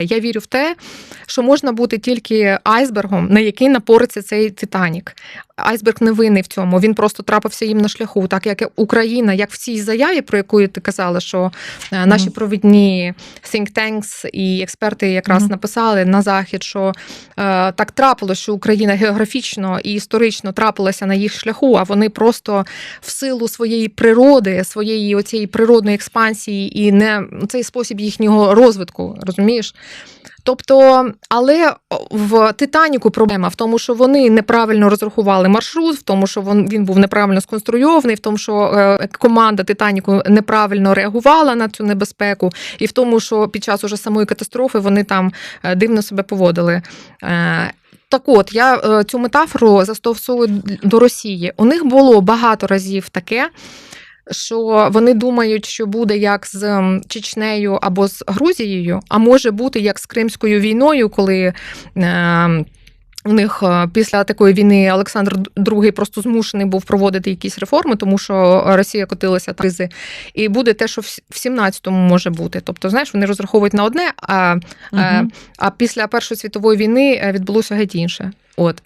Я вірю в те, що можна бути тільки айсбергом, на який напориться цей Титанік. Айсберг не винний в цьому. Він просто трапився їм на шляху, так як Україна, як в цій заяві, про яку ти казала, що е, наші провідні think tanks і експерти якраз Мгм. написали на захід, що е, так трапилось, що Україна географічно і історично трапилася на їх шляху, а вони просто в силу своєї природи, своєї оцієї природної експансії і не цей спосіб їхнього розвитку, розумієш? Тобто, але в Титаніку проблема в тому, що вони неправильно розрахували маршрут, в тому, що він, був неправильно сконструйований, в тому, що е, команда Титаніку неправильно реагувала на цю небезпеку, і в тому, що під час уже самої катастрофи вони там е, дивно себе поводили. Е, Так от, я цю метафору застосовую до Росії. У них було багато разів таке, що вони думають, що буде як з Чечнею або з Грузією, а може бути як з Кримською війною, коли. Е, у них е, після такої війни Олександр II просто змушений був проводити якісь реформи, тому що Росія котилася та кризи. І буде те, що в 17-му може бути. Тобто, знаєш, вони розраховують на одне, а, е, Мгм. а після Першої світової війни е, відбулося геть інше. От.